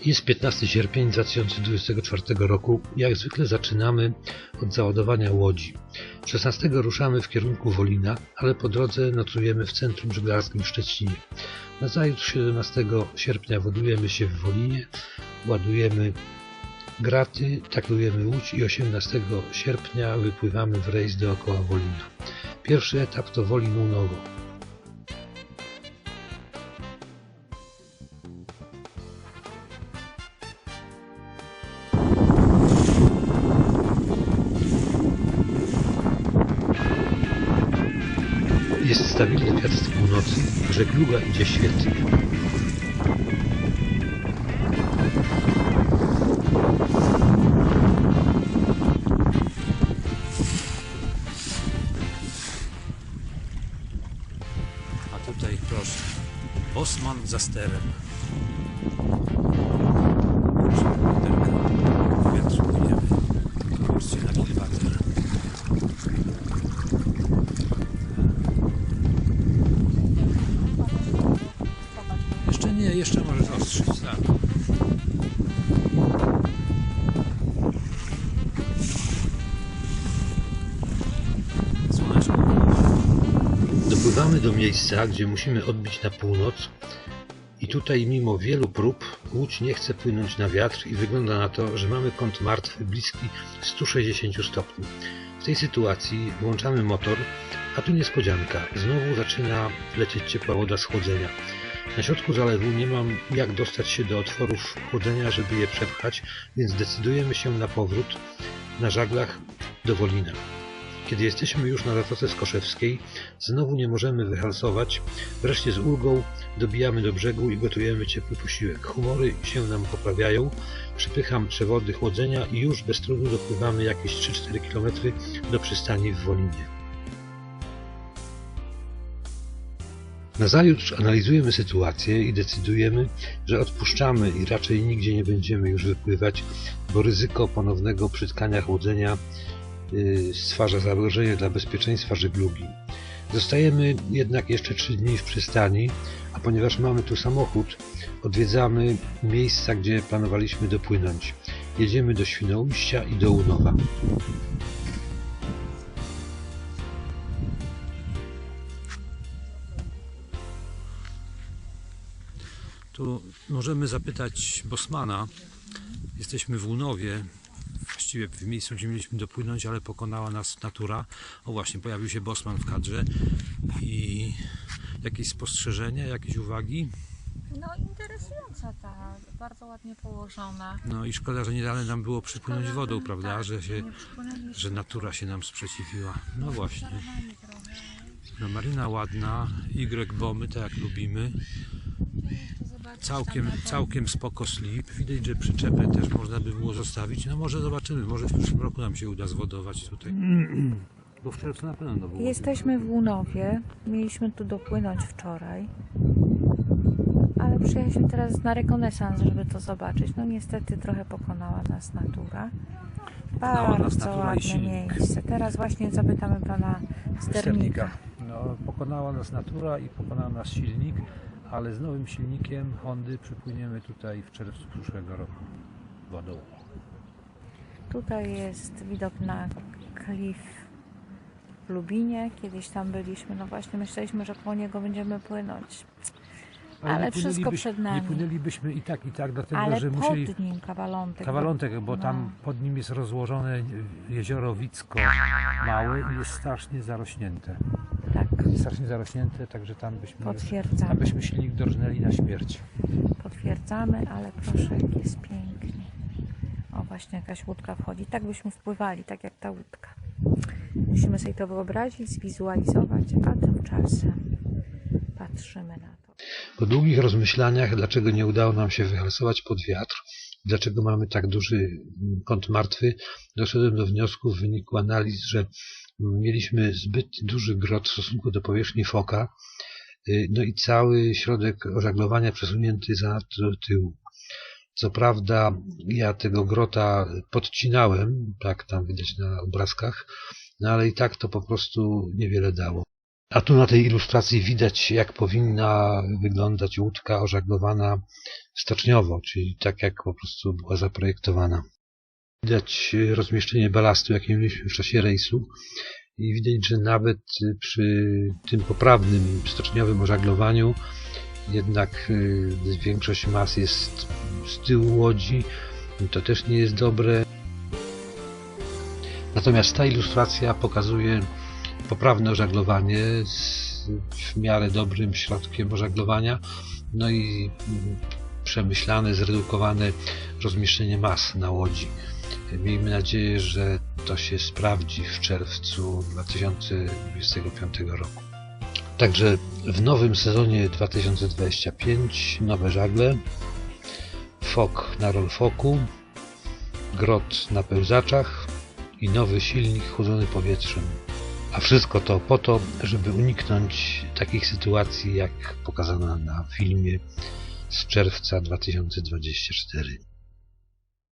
Jest 15 sierpień 2024 roku. Jak zwykle zaczynamy od załadowania łodzi. 16 ruszamy w kierunku Wolina, ale po drodze nocujemy w centrum żeglarskim w Szczecinie. Nazajutrz 17 sierpnia wodujemy się w Wolinie, ładujemy graty, taklujemy łódź i 18 sierpnia wypływamy w rejs dookoła Wolina. Pierwszy etap to Wolin Unowo. Stabilny wiatr z północy, żegluga idzie świetnie. A tutaj proszę, Bosman za sterem. Tak. Dopływamy do miejsca, gdzie musimy odbić na północ i tutaj mimo wielu prób łódź nie chce płynąć na wiatr i wygląda na to, że mamy kąt martwy bliski 160 stopni. W tej sytuacji włączamy motor, a tu niespodzianka. Znowu zaczyna lecieć ciepła woda z chłodzenia. Na środku zalewu nie mam jak dostać się do otworów chłodzenia, żeby je przepchać, więc decydujemy się na powrót na żaglach do Wolina. Kiedy jesteśmy już na Zatoce Skoszewskiej, znowu nie możemy wyhalsować. Wreszcie z ulgą dobijamy do brzegu i gotujemy ciepły posiłek. Humory się nam poprawiają. Przypycham przewody chłodzenia i już bez trudu dopływamy jakieś 3-4 km do przystani w Wolinie. Nazajutrz analizujemy sytuację i decydujemy, że odpuszczamy i raczej nigdzie nie będziemy już wypływać, bo ryzyko ponownego przytkania chłodzenia y, stwarza zagrożenie dla bezpieczeństwa żeglugi. Zostajemy jednak jeszcze 3 dni w przystani, a ponieważ mamy tu samochód, odwiedzamy miejsca, gdzie planowaliśmy dopłynąć. Jedziemy do Świnoujścia i do Unowa. Tu możemy zapytać Bosmana. Jesteśmy w Łunowie, właściwie w miejscu, gdzie mieliśmy dopłynąć, ale pokonała nas natura. O właśnie, pojawił się Bosman w kadrze. I jakieś spostrzeżenia, jakieś uwagi? No interesująca ta, bardzo ładnie położona. No i szkoda, że nie dane nam było przypłynąć Szkoda, wodą, że- prawda? tak, Że, się, że natura się nam sprzeciwiła. No właśnie. No maryna ładna, Y bomy, tak jak lubimy. Całkiem, całkiem spoko slip. Widać, że przyczepę też można by było zostawić. No może zobaczymy, może w przyszłym roku nam się uda zwodować tutaj. Bo w czerwcu na pewno było. Jesteśmy w Łunowie. Mieliśmy tu dopłynąć wczoraj. Ale przyjechaliśmy teraz na rekonesans, żeby to zobaczyć. No niestety trochę pokonała nas natura. Pokonała nas Bardzo natura i ładne silnik. miejsce. Teraz właśnie zapytamy pana sternika. No, pokonała nas natura i pokonał nas silnik, ale z nowym silnikiem Hondy przypłyniemy tutaj w czerwcu przyszłego roku wodą. Tutaj jest widok na klif w Lubinie. Kiedyś tam byliśmy. No właśnie myśleliśmy, że po niego będziemy płynąć. Ale nie wszystko przed nami. Nie płynęlibyśmy i tak, i tak, dlatego Ale że pod musieli... nim kawalątek. Kawalątek, bo No. tam pod nim jest rozłożone jezioro Wicko małe i jest strasznie zarośnięte. Tak, Strasznie zarośnięte, także tam byśmy, już, tam potwierdzamy. byśmy silnik dorżnęli na śmierć. Potwierdzamy, ale proszę, jak jest pięknie. O, właśnie jakaś łódka wchodzi. Tak byśmy wpływali, tak jak ta łódka. Musimy sobie to wyobrazić, zwizualizować, a tymczasem patrzymy na. Po długich rozmyślaniach, dlaczego nie udało nam się wyhalsować pod wiatr, dlaczego mamy tak duży kąt martwy, doszedłem do wniosku w wyniku analiz, że mieliśmy zbyt duży grot w stosunku do powierzchni foka, y, no i cały środek ożaglowania przesunięty za do tyłu. Co prawda ja tego grota podcinałem, tak tam widać na obrazkach, no ale i tak to po prostu niewiele dało. A tu na tej ilustracji widać, jak powinna wyglądać łódka ożaglowana stoczniowo, czyli tak, jak po prostu była zaprojektowana. Widać rozmieszczenie balastu, jakie mieliśmy w czasie rejsu i widać, że nawet przy tym poprawnym stoczniowym ożaglowaniu jednak y, większość mas jest z tyłu łodzi. To też nie jest dobre. Natomiast ta ilustracja pokazuje poprawne ożaglowanie z w miarę dobrym środkiem ożaglowania, no i przemyślane, zredukowane rozmieszczenie mas na łodzi. Miejmy nadzieję, że to się sprawdzi w czerwcu 2025 roku. Także w nowym sezonie 2025 nowe żagle, fok na rolfoku, grot na pełzaczach i nowy silnik chłodzony powietrzem. A wszystko to po to, żeby uniknąć takich sytuacji, jak pokazano na filmie z czerwca 2024.